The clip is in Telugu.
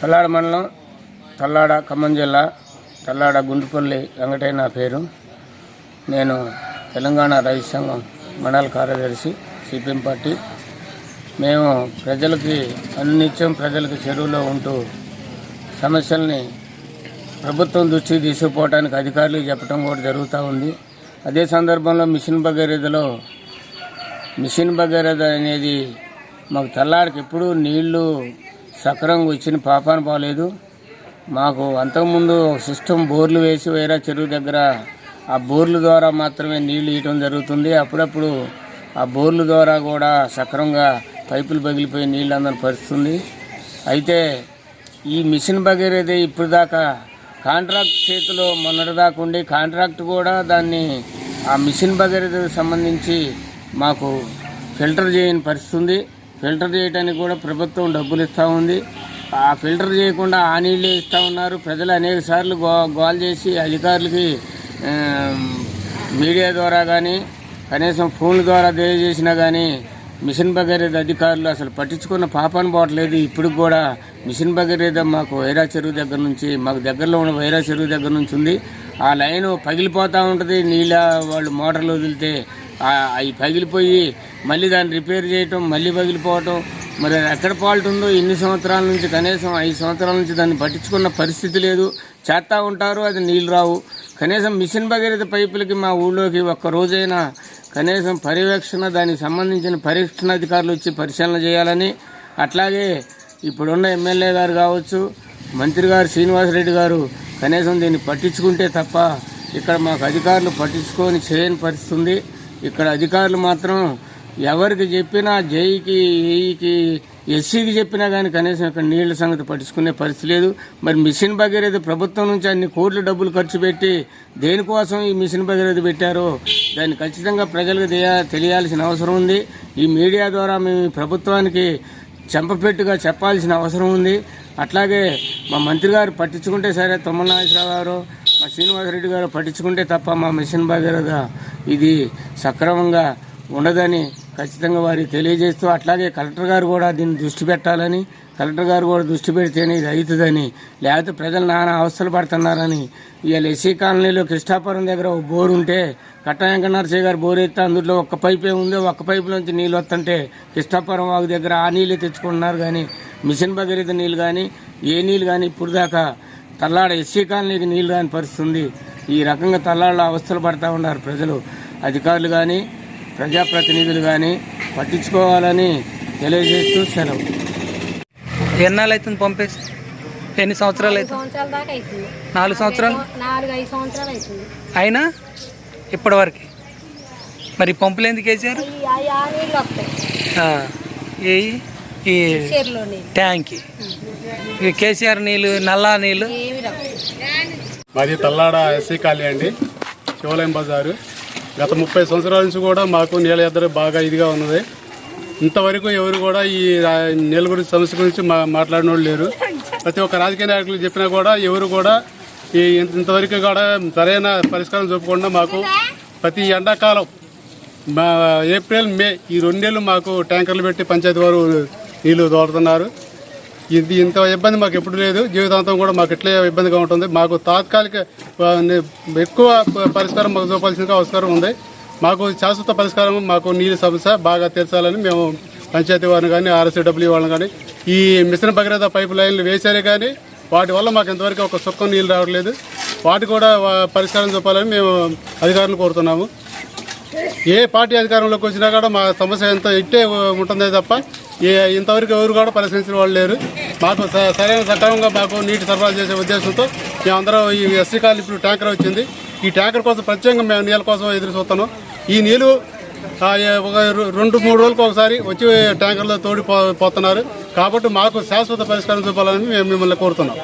తల్లాడ మండలం తల్లాడ ఖమ్మం జిల్లా తల్లాడ గుంటుపల్లి వెంకటయ్య నా పేరు. నేను తెలంగాణ రైతు సంఘం మండల కార్యదర్శి సిపిఎం పార్టీ. మేము ప్రజలకి అన్నిత్యం ప్రజలకు చెరువులో ఉంటూ సమస్యల్ని ప్రభుత్వం దృష్టికి తీసుకుపోవడానికి అధికారులు చెప్పడం కూడా జరుగుతూ ఉంది. అదే సందర్భంలో మిషన్ భగీరథలో మిషన్ భగీరథ అనేది మాకు తెల్లారికి ఎప్పుడూ నీళ్ళు సక్రమంగా వచ్చిన పాపాన పోలేదు. మాకు అంతకుముందు సిస్టమ్ బోర్లు వేసి వేరే చెరువు దగ్గర ఆ బోర్ల ద్వారా మాత్రమే నీళ్ళు ఇవ్వడం జరుగుతుంది. అప్పుడప్పుడు ఆ బోర్ల ద్వారా కూడా సక్రమంగా పైపులు పగిలిపోయి నీళ్ళు అందని పరుస్తుంది అయితే ఈ మిషన్ భగీరథ ఇప్పుడు దాకా కాంట్రాక్ట్ చేతిలో మొన్నటిదాకా ఉండి కాంట్రాక్ట్ కూడా దాన్ని ఆ మిషన్ భగీరథకు సంబంధించి మాకు ఫిల్టర్ చేయని పరిస్థితుంది. ఫిల్టర్ చేయడానికి కూడా ప్రభుత్వం డబ్బులు ఇస్తూ ఉంది. ఆ ఫిల్టర్ చేయకుండా ఆ నీళ్ళే ఇస్తూ ఉన్నారు. ప్రజలు అనేక సార్లు గో గోల్ చేసి అధికారులకి మీడియా ద్వారా కానీ కనీసం ఫోన్ల ద్వారా తెలియజేసినా కానీ మిషన్ భగీరథ అధికారులు అసలు పట్టించుకున్న పాపాను పోవట్లేదు. ఇప్పుడు కూడా మిషన్ భగీరథ మాకు వైరా చెరువు దగ్గర నుంచి మాకు దగ్గరలో ఉన్న వైరా చెరువు దగ్గర నుంచి ఉంది. ఆ లైన్ పగిలిపోతూ ఉంటుంది. నీళ్ళ వాళ్ళు మోటార్లు వదిలితే అవి పగిలిపోయి మళ్ళీ దాన్ని రిపేర్ చేయటం మళ్ళీ పగిలిపోవటం. మరి అది ఎక్కడ ఫాల్ట్ ఉందో ఇన్ని సంవత్సరాల నుంచి కనీసం ఐదు సంవత్సరాల నుంచి దాన్ని పట్టించుకున్న పరిస్థితి లేదు. చేస్తూ ఉంటారు అది నీళ్ళు రావు. కనీసం మిషన్ భగీరథ పైపులకి మా ఊళ్ళోకి ఒక్క రోజైనా కనీసం పర్యవేక్షణ దానికి సంబంధించిన పరీక్షణ అధికారులు వచ్చి పరిశీలన చేయాలని. అట్లాగే ఇప్పుడున్న ఎమ్మెల్యే గారు కావచ్చు మంత్రి గారు శ్రీనివాసరెడ్డి గారు కనీసం దీన్ని పట్టించుకుంటే తప్ప ఇక్కడ మాకు అధికారులు పట్టించుకొని చేయని పరిస్థితి ఉంది. ఇక్కడ అధికారులు మాత్రం ఎవరికి చెప్పినా జైకి ఏఈకి ఎస్సీకి చెప్పినా కానీ కనీసం ఇక్కడ నీళ్ళ సంగతి పట్టించుకునే పరిస్థితి లేదు. మరి మిషన్ భగీరథ ప్రభుత్వం నుంచి అన్ని కోట్ల డబ్బులు ఖర్చు పెట్టి దేనికోసం ఈ మిషన్ భగీరథ పెట్టారో దాన్ని ఖచ్చితంగా ప్రజలకు తెలియాల్సిన అవసరం ఉంది. ఈ మీడియా ద్వారా మేము ప్రభుత్వానికి చెంపపెట్టుగా చెప్పాల్సిన అవసరం ఉంది. అట్లాగే మా మంత్రి గారు పట్టించుకుంటే సరే తొమ్మల నాగేశ్వరరావు గారు మా శ్రీనివాసరెడ్డి గారు పట్టించుకుంటే తప్ప మా మిషన్ భగీరథ ఇది సక్రమంగా ఉండదని ఖచ్చితంగా వారికి తెలియజేస్తూ అట్లాగే కలెక్టర్ గారు కూడా దీన్ని దృష్టి పెట్టాలని కలెక్టర్ గారు కూడా దృష్టి పెడితేనే ఇది అవుతుందని లేకపోతే ప్రజలు నానా అవస్థలు పడుతున్నారని ఇవాళ ఎస్సీ కాలనీలో కృష్ణాపురం దగ్గర ఒక బోర్ ఉంటే కట్ట వెంకటనరసయ్య గారు బోర్ ఎత్తే అందులో ఒక్క పైపే ఉంది ఒక్క పైపులోంచి నీళ్ళు వస్తుంటే కృష్ణాపురం వాగు దగ్గర ఆ నీళ్ళే తెచ్చుకుంటున్నారు కానీ మిషన్ భగీరథ నీళ్ళు కానీ ఏ నీళ్ళు కానీ ఇప్పుడు దాకా తల్లాడ ఎస్సీ కాలనీకి నీళ్ళు రాని పరిస్థితి ఉంది. ఈ రకంగా తల్లాడలో అవస్థలు పడతా ఉన్నారు ప్రజలు. అధికారులు కానీ ప్రజాప్రతినిధులు కానీ పట్టించుకోవాలని తెలియజేస్తూ సెలవు. ఎన్నాళ్ళు అవుతుంది పంపేసి ఎన్ని సంవత్సరాలు అవుతుంది నాలుగు సంవత్సరాలు? అయినా? ఇప్పటివరకు? మరి పంపులు ఎందుకు వేసారు ఈ ఈ ఈ కేసీఆర్ నీళ్ళు నల్లా నీళ్ళు. మాది తల్లాడ ఎస్సీ కాలనీ అండి. శివాలయం బజారు. గత ముప్పై సంవత్సరాల నుంచి కూడా మాకు నీళ్ళ ఎద్దరు బాగా ఇదిగా ఉన్నది. ఇంతవరకు ఎవరు కూడా ఈ నీళ్ళ గురించి సమస్య గురించి మా మాట్లాడిన లేరు. ప్రతి ఒక్క రాజకీయ నాయకులు చెప్పినా కూడా ఎవరు కూడా ఈ ఇంత- ఇంతవరకు కూడా సరైన పరిష్కారం చూపకుండా మాకు ప్రతి ఎండాకాలం మా ఏప్రిల్ మే ఈ రెండు నెలలు మాకు ట్యాంకర్లు పెట్టి పంచాయతీ వారు నీళ్ళు తోడుతున్నారు. ఇది ఇంత ఇబ్బంది మాకు ఎప్పుడు లేదు. జీవితాంతం కూడా మాకు ఇట్లే ఇబ్బందిగా ఉంటుంది. మాకు తాత్కాలిక ఎక్కువ పరిష్కారం మాకు చూపాల్సిన అవసరం ఉంది. మాకు శాశ్వత పరిష్కారం మాకు నీళ్ళ సమస్య బాగా తీర్చాలని మేము పంచాయతీ వారిని కానీ ఆర్ఎస్డబ్ల్యూ వాళ్ళని కానీ ఈ మిషన్ భగీరథ పైప్ లైన్లు వేశారే కానీ వాటి వల్ల మాకు ఇంతవరకు ఒక సుఖం నీళ్ళు రావట్లేదు. వాటి కూడా పరిష్కారం చూపాలని మేము అధికారులను కోరుతున్నాము. ఏ పార్టీ అధికారంలోకి వచ్చినా కూడా మా సమస్య ఎంత ఇట్టే ఉంటుందే తప్ప ఇంతవరకు ఎవరు కూడా పరిశీలించిన వాళ్ళు లేరు. మాకు సరైన సక్రమంగా మాకు నీటి సరఫరా చేసే ఉద్దేశంతో మేమందరం ఈ ఎస్సీ కాలనీ ఇప్పుడు ట్యాంకర్ వచ్చింది. ఈ ట్యాంకర్ కోసం ప్రత్యేకంగా మేము నీళ్ళ కోసం ఎదురు చూస్తున్నాం. ఈ నీళ్ళు ఒక రెండు మూడు రోజులకు ఒకసారి వచ్చి ట్యాంకర్లో తోడి పోతున్నారు. కాబట్టి మాకు శాశ్వత పరిష్కారం చూపాలని మేము మిమ్మల్ని కోరుతున్నాం.